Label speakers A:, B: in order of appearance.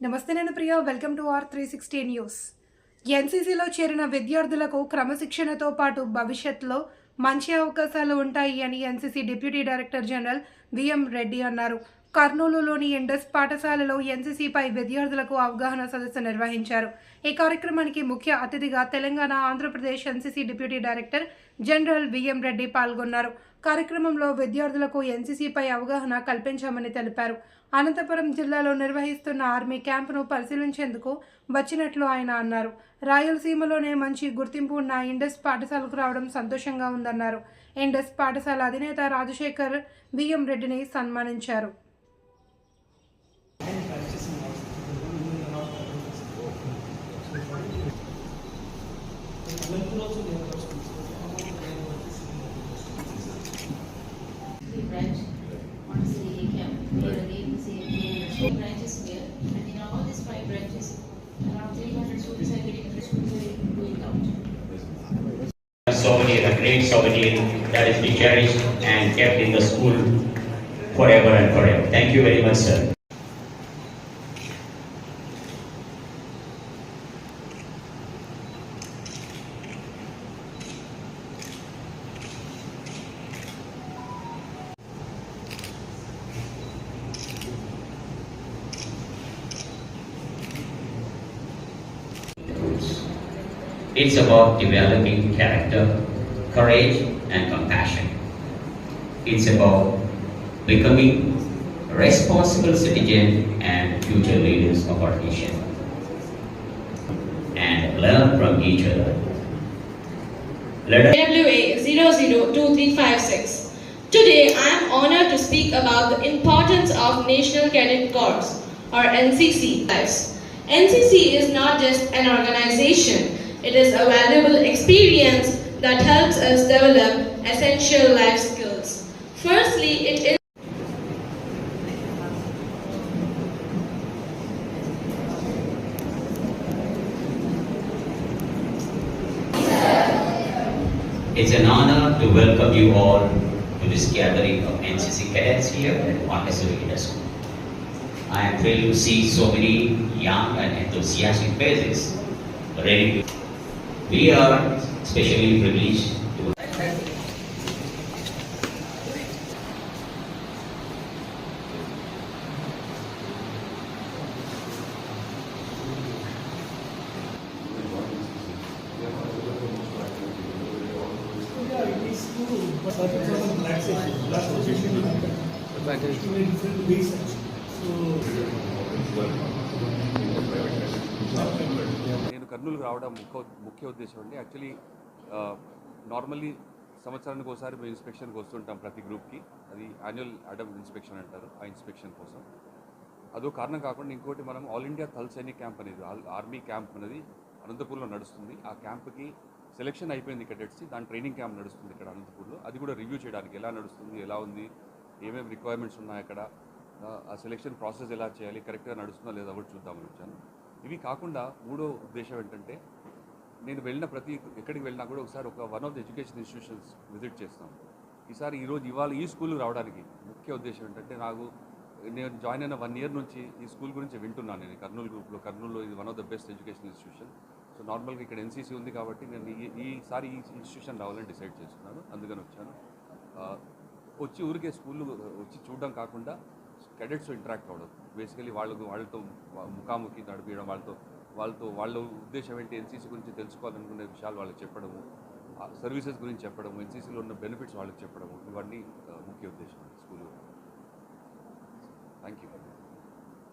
A: నమస్తే నేను Priya. Welcome to R three sixty news ఎన్సీసీలో చేరిన విద్యార్థులకు క్రమశిక్షణతో పాటు భవిష్యత్తులో మంచి అవకాశాలు ఉంటాయి అని NCC deputy director general V M Reddy అన్నారు. కర్నూలులోని ఇండస్ పాఠశాలలో ఎన్సీసీపై విద్యార్థులకు అవగాహన సదస్సు నిర్వహించారు. ఈ కార్యక్రమానికి ముఖ్య అతిథిగా Telangana Andhra Pradesh NCC deputy director general V M Reddy పాల్గొన్నారు. కార్యక్రమంలో విద్యార్థులకు ఎన్సీసీపై అవగాహన కల్పించామని తెలిపారు. అనంతపురం జిల్లాలో నిర్వహిస్తున్న ఆర్మీ క్యాంపును పరిశీలించేందుకు వచ్చినట్లు ఆయన అన్నారు. రాయలసీమలోనే మంచి గుర్తింపు ఉన్న ఇండస్ పాఠశాలకు రావడం సంతోషంగా ఉందన్నారు. ఇండస్ పాఠశాల అధినేత రాజశేఖర్ బిఎం రెడ్డిని సన్మానించారు.
B: Branch on CA camp. Five branches, out.
C: souvenir, a great souvenir that is be cherished and kept in the school forever and forever. Thank you very much, sir. It's about developing character, courage, and compassion. It's about becoming responsible citizens and future leaders of our nation. And learn from each other.
D: AWA 002356. Today I am honored to speak about the importance of National Cadet Corps or NCC. NCC is not just an organization, it is a valuable experience that helps us develop essential life skills. Firstly, it is
C: It's an honor to welcome you all to this gathering of NCC cadets here at Montessori Inter School. I am thrilled to see so many young and enthusiastic faces ready to. We are especially privileged to
E: it is
F: నేను కర్నూలు రావడం ముఖ్య ముఖ్య ఉద్దేశం అండి. Actually normally సంవత్సరానికి ఒకసారి మేము ఇన్స్పెక్షన్కి వస్తుంటాం ప్రతి గ్రూప్కి. అది యాన్యువల్ అడమ్ ఇన్స్పెక్షన్ అంటారు ఆ ఇన్స్పెక్షన్ కోసం. అదో కారణం కాకుండా ఇంకోటి మనం all India Thal Sainik camp అనేది ఆల్- ఆర్మీ క్యాంప్ అనేది అనంతపూర్లో నడుస్తుంది. ఆ క్యాంప్కి సెలెక్షన్ అయిపోయింది cadets దాని ట్రైనింగ్ క్యాంప్ నడుస్తుంది ఇక్కడ అనంతపూర్లో. అది కూడా రివ్యూ చేయడానికి ఎలా నడుస్తుంది ఎలా ఉంది ఏమేమి రిక్వైర్మెంట్స్ ఉన్నాయి అక్కడ ఆ, సెలెక్షన్ ప్రాసెస్ ఎలా చేయాలి కరెక్ట్గా నడుస్తుందా లేదా కూడా చూద్దామని వచ్చాను. ఇవి కాకుండా మూడో ఉద్దేశం ఏంటంటే నేను వెళ్ళిన ప్రతి ఎక్కడికి వెళ్ళినా కూడా ఒకసారి ఒక one of the education institutions visit చేస్తాం. ఈసారి ఈరోజు ఇవాళ ఈ స్కూల్ రావడానికి ముఖ్య ఉద్దేశం ఏంటంటే నాకు నేను జాయిన్ అయిన వన్ ఇయర్ నుంచి ఈ స్కూల్ గురించి వింటున్నాను నేను. కర్నూలు గ్రూప్లో కర్నూలులో ఇది one of the best education institution so నార్మల్గా ఇక్కడ ఎన్సీసీ ఉంది కాబట్టి నేను ఈ ఈసారి ఈ ఇన్స్టిట్యూషన్ రావాలని డిసైడ్ చేస్తున్నాను. అందుకని వచ్చాను. వచ్చి ఊరికే స్కూల్ వచ్చి చూడడం కాకుండా కెడెట్స్ ఇంటరాక్ట్ అవ్వడం. బేసికలీ వాళ్ళకు వాళ్ళతో ముఖాముఖి నడిపించడం వాళ్ళతో వాళ్ళతో వాళ్ళ ఉద్దేశం ఏంటి ఎన్సీసీ గురించి తెలుసుకోవాలనుకునే విషయాలు వాళ్ళకి చెప్పడము సర్వీసెస్ గురించి చెప్పడము ఎన్సీసీలో ఉన్న బెనిఫిట్స్ వాళ్ళకి చెప్పడము ఇవన్నీ ముఖ్య ఉద్దేశం స్కూల్ థ్యాంక్ యూ